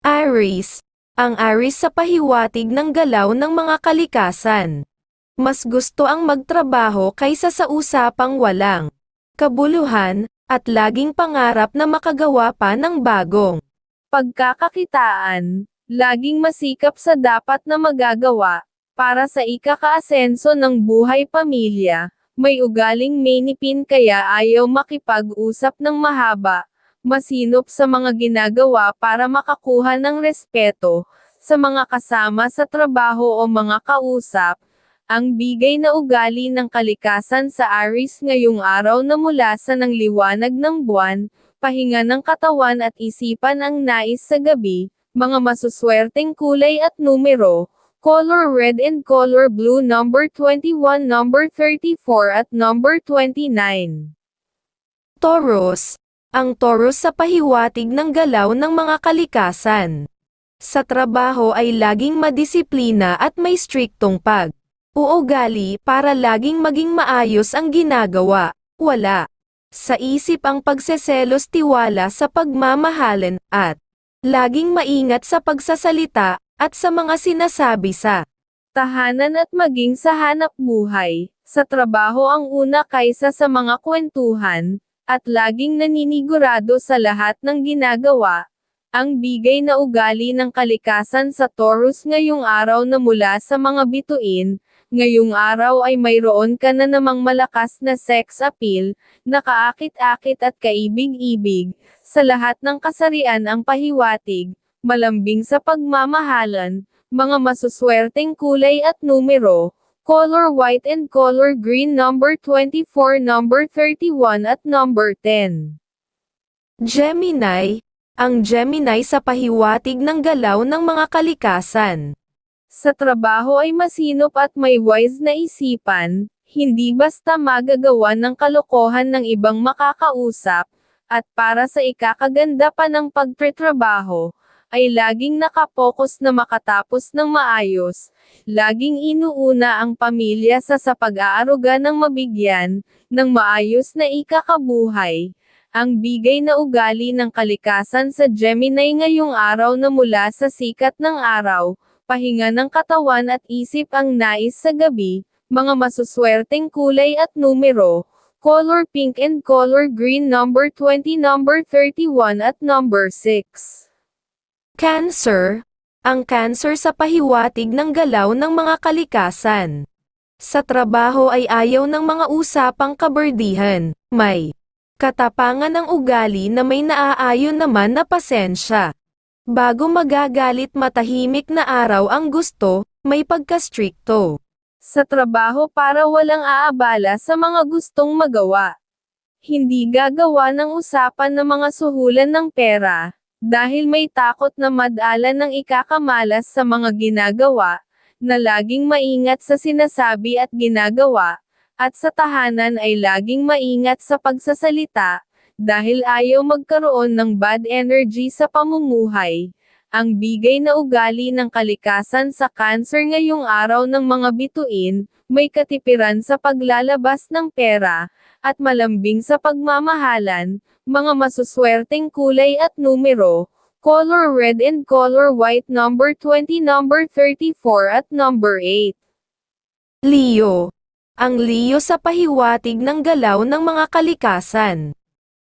Aries, ang Aries sa pahiwatig ng galaw ng mga kalikasan. Mas gusto ang magtrabaho kaysa sa usapang walang kabuluhan, at laging pangarap na makagawa pa ng bagong pagkakakitaan, laging masikap sa dapat na magagawa, para sa ikakaasenso ng buhay pamilya, may ugaling mainipin kaya ayaw makipag-usap ng mahaba, masinop sa mga ginagawa para makakuha ng respeto, sa mga kasama sa trabaho o mga kausap, ang bigay na ugali ng kalikasan sa Aris ngayong araw na mula sa ng liwanag ng buwan, pahinga ng katawan at isipan ang nais sa gabi, mga masuswerteng kulay at numero, color red and color blue number 21 number 34 at number 29. Taurus, ang Taurus sa pahiwatig ng galaw ng mga kalikasan. Sa trabaho ay laging madisiplina at may striktong pag uugali para laging maging maayos ang ginagawa, wala. Sa isip ang pagseselos tiwala sa pagmamahalan, at laging maingat sa pagsasalita, at sa mga sinasabi sa tahanan at maging sa hanap buhay, sa trabaho ang una kaysa sa mga kwentuhan, at laging naninigurado sa lahat ng ginagawa, ang bigay na ugali ng kalikasan sa Taurus ngayong araw na mula sa mga bituin, ngayong araw ay mayroon ka na namang malakas na sex appeal, nakaakit-akit at kaibig-ibig, sa lahat ng kasarian ang pahiwatig, malambing sa pagmamahalan, mga masuswerteng kulay at numero, color white and color green number 24 number 31 at number 10. Gemini, ang Gemini sa pahiwatig ng galaw ng mga kalikasan. Sa trabaho ay masinop at may wise na isipan, hindi basta magagawa ng kalokohan ng ibang makakausap, at para sa ikakaganda pa ng pagtritrabaho, ay laging nakapokus na makatapos ng maayos, laging inuuna ang pamilya sa sa pag-aaruga ng mabigyan, ng maayos na ikakabuhay, ang bigay na ugali ng kalikasan sa Gemini ngayong araw na mula sa sikat ng araw, pahinga ng katawan at isip ang nais sa gabi, mga masuswerteng kulay at numero, color pink and color green number 20 number 31 at number 6. Cancer, ang cancer sa pahiwatig ng galaw ng mga kalikasan. Sa trabaho ay ayaw ng mga usapang kaberdihan, may katapangan ng ugali na may naaayon naman na pasensya. Bago magagalit matahimik na araw ang gusto, may pagka-stricto. Sa trabaho para walang aabala sa mga gustong magawa. Hindi gagawa ng usapan ng mga suhulan ng pera, dahil may takot na madala ng ikakamalas sa mga ginagawa, na laging maingat sa sinasabi at ginagawa, at sa tahanan ay laging maingat sa pagsasalita, dahil ayaw magkaroon ng bad energy sa pamumuhay. Ang bigay na ugali ng kalikasan sa cancer ngayong araw ng mga bituin, may katipiran sa paglalabas ng pera, at malambing sa pagmamahalan, mga masuswerteng kulay at numero, color red and color white number 20 number 34 at number 8. Leo. Ang Leo sa pahiwatig ng galaw ng mga kalikasan.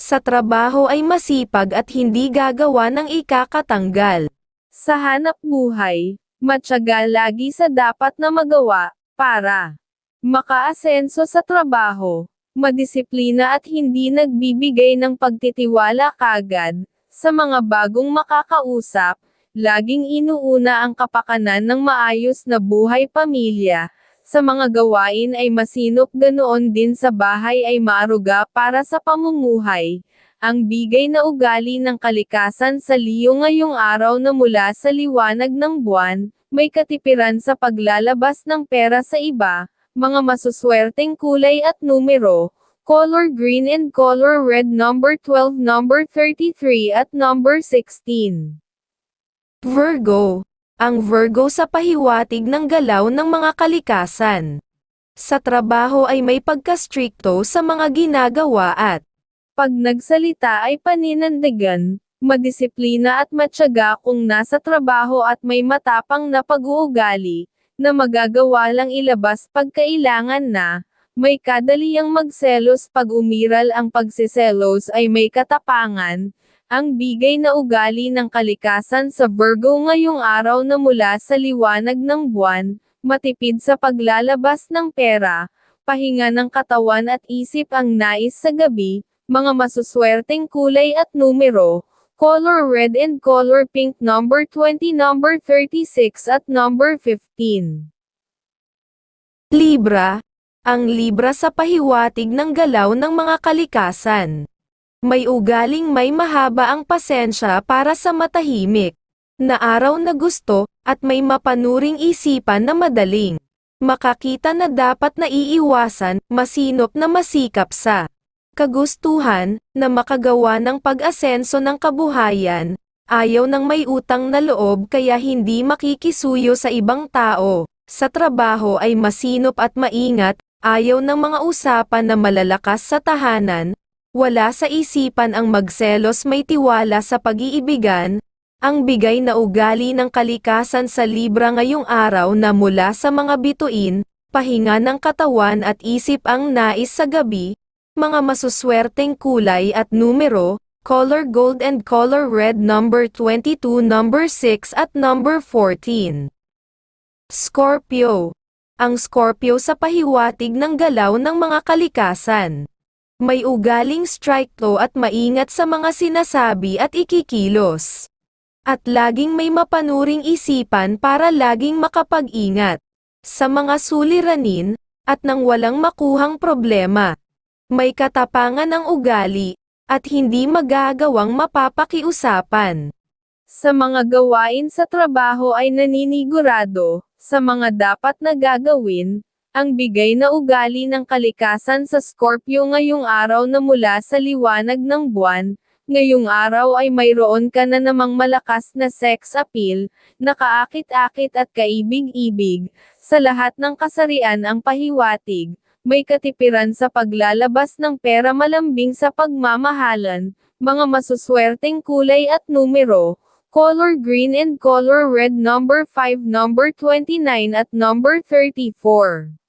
Sa trabaho ay masipag at hindi gagawa ng ikakatanggal. Sa hanap buhay, matyaga lagi sa dapat na magawa, para makaasenso sa trabaho, madisiplina at hindi nagbibigay ng pagtitiwala kagad, sa mga bagong makakausap, laging inuuna ang kapakanan ng maayos na buhay pamilya, sa mga gawain ay masinop ganoon din sa bahay ay maaruga para sa pamumuhay. Ang bigay na ugali ng kalikasan sa Leo ngayong araw na mula sa liwanag ng buwan, may katipiran sa paglalabas ng pera sa iba, mga masuswerteng kulay at numero, color green and color red number 12 number 33 at number 16. Virgo ang Virgo sa pahiwatig ng galaw ng mga kalikasan. Sa trabaho ay may pagka-stricto sa mga ginagawa at pag nagsalita ay paninandigan, madisiplina at matyaga kung nasa trabaho at may matapang na pag-uugali, na magagawa lang ilabas pag kailangan na, may kadaliang magselos pag umiral ang pagsiselos ay may katapangan, ang bigay na ugali ng kalikasan sa Virgo ngayong araw na mula sa liwanag ng buwan, matipid sa paglalabas ng pera, pahinga ng katawan at isip ang nais sa gabi, mga masuswerteng kulay at numero, color red and color pink number 20 number 36 at number 15. Libra, ang Libra sa pahiwatig ng galaw ng mga kalikasan. May ugaling may mahaba ang pasensya para sa matahimik, na araw na gusto, at may mapanuring isipan na madaling. Makakita na dapat na iiwasan, masinop na masikap sa kagustuhan, na makagawa ng pag-asenso ng kabuhayan, ayaw ng may utang na loob kaya hindi makikisuyo sa ibang tao. Sa trabaho ay masinop at maingat, ayaw ng mga usapan na malalakas sa tahanan, wala sa isipan ang magselos may tiwala sa pag-iibigan, ang bigay na ugali ng kalikasan sa Libra ngayong araw na mula sa mga bituin, pahinga ng katawan at isip ang nais sa gabi, mga masuswerteng kulay at numero, color gold and color red number 22 number 6 at number 14. Scorpio. Ang Scorpio sa pahiwatig ng galaw ng mga kalikasan. May ugaling strike to at maingat sa mga sinasabi at ikikilos. At laging may mapanuring isipan para laging makapag-ingat. Sa mga suliranin, at nang walang makuhang problema. May katapangan ang ugali, at hindi magagawang mapapakiusapan. Sa mga gawain sa trabaho ay naninigurado, sa mga dapat na gagawin, ang bigay na ugali ng kalikasan sa Scorpio ngayong araw na mula sa liwanag ng buwan, ngayong araw ay mayroon ka na namang malakas na sex appeal, nakaakit-akit at kaibig-ibig, sa lahat ng kasarian ang pahiwatig, may katipiran sa paglalabas ng pera malambing sa pagmamahalan, mga masuswerteng kulay at numero, color green and color red number 5 number 29 at number 34.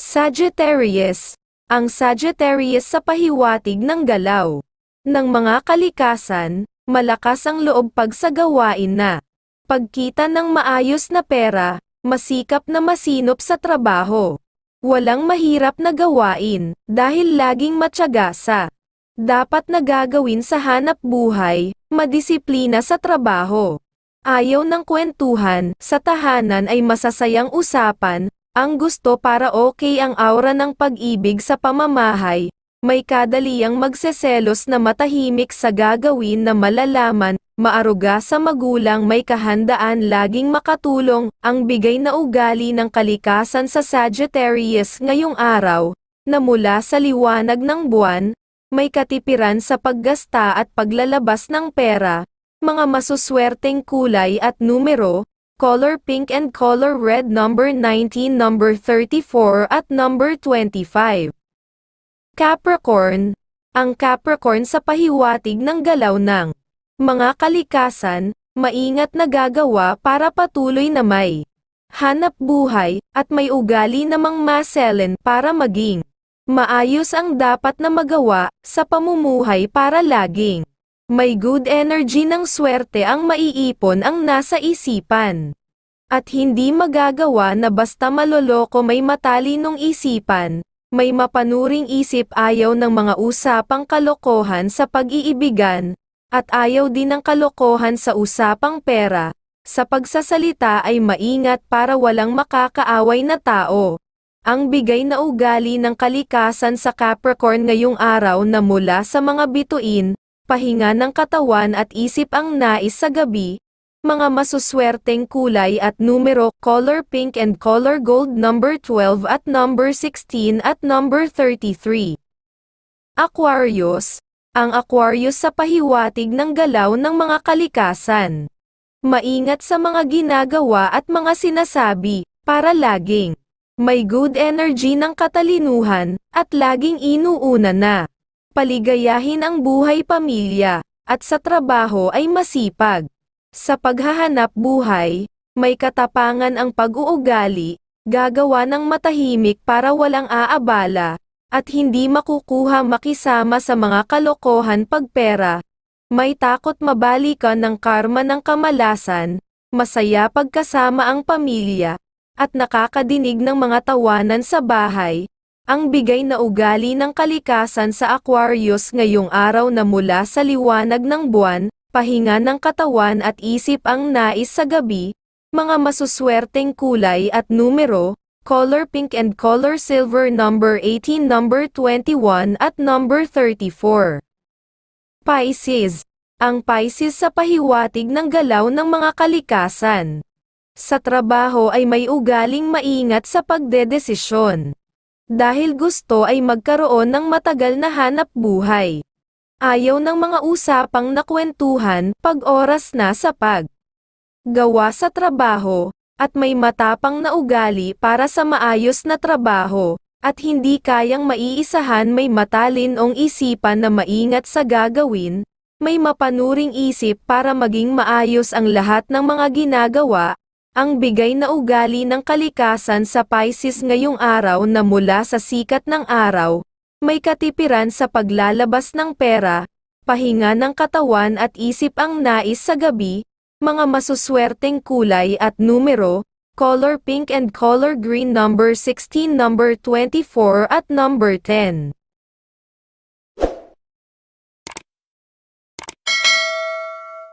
Sagittarius. Ang Sagittarius sa pahiwatig ng galaw. Ng mga kalikasan, malakas ang loob pag sa gawain na. Pagkita ng maayos na pera, masikap na masinop sa trabaho. Walang mahirap na gawain, dahil laging matyaga sa dapat na gagawin sa hanap buhay, madisiplina sa trabaho. Ayaw ng kwentuhan, sa tahanan ay masasayang usapan, ang gusto para okay ang aura ng pag-ibig sa pamamahay, may kadaliang magseselos na matahimik sa gagawin na malalaman, maaruga sa magulang may kahandaan laging makatulong, ang bigay na ugali ng kalikasan sa Sagittarius ngayong araw, na mula sa liwanag ng buwan, may katipiran sa paggasta at paglalabas ng pera, mga masuswerteng kulay at numero, color pink and color red number 19 number 34 at number 25. Capricorn. Ang Capricorn sa pahiwatig ng galaw ng mga kalikasan, maingat na gagawa para patuloy na may hanap buhay, at may ugali namang maselen para maging maayos ang dapat na magawa sa pamumuhay para laging may good energy ng swerte ang maiipon ang nasa isipan. At hindi magagawa na basta maloloko may matalinong isipan, may mapanuring isip ayaw ng mga usapang kalokohan sa pag-iibigan, at ayaw din ng kalokohan sa usapang pera, sa pagsasalita ay maingat para walang makakaaway na tao. Ang bigay na ugali ng kalikasan sa Capricorn ngayong araw na mula sa mga bituin, pahinga ng katawan at isip ang nais sa gabi, mga masuswerteng kulay at numero, color pink and color gold number 12 at number 16 at number 33. Aquarius, ang Aquarius sa pahiwatig ng galaw ng mga kalikasan. Maingat sa mga ginagawa at mga sinasabi, para laging may good energy ng katalinuhan, at laging inuuna na paligayahin ang buhay pamilya, at sa trabaho ay masipag. Sa paghahanap buhay, may katapangan ang pag-uugali, gagawa ng matahimik para walang aabala, at hindi makukuha makisama sa mga kalokohan pagpera. May takot mabalikan ng karma ng kamalasan, masaya pagkasama ang pamilya, at nakakadinig ng mga tawanan sa bahay, ang bigay na ugali ng kalikasan sa Aquarius ngayong araw na mula sa liwanag ng buwan, pahinga ng katawan at isip ang nais sa gabi, mga masuswerteng kulay at numero, color pink and color silver number 18 number 21 at number 34. Pisces. Ang Pisces sa pahiwatig ng galaw ng mga kalikasan. Sa trabaho ay may ugaling maingat sa pagdedesisyon. Dahil gusto ay magkaroon ng matagal na hanap buhay. Ayaw ng mga usapang nakwentuhan pag oras na sa pag gawa sa trabaho, at may matapang na ugali para sa maayos na trabaho, at hindi kayang maiisahan may matalinong isipan na maingat sa gagawin, may mapanuring isip para maging maayos ang lahat ng mga ginagawa, ang bigay na ugali ng kalikasan sa Pisces ngayong araw na mula sa sikat ng araw, may katipiran sa paglalabas ng pera, pahinga ng katawan at isip ang nais sa gabi, mga masuswerteng kulay at numero, color pink and color green number 16 number 24 at number 10.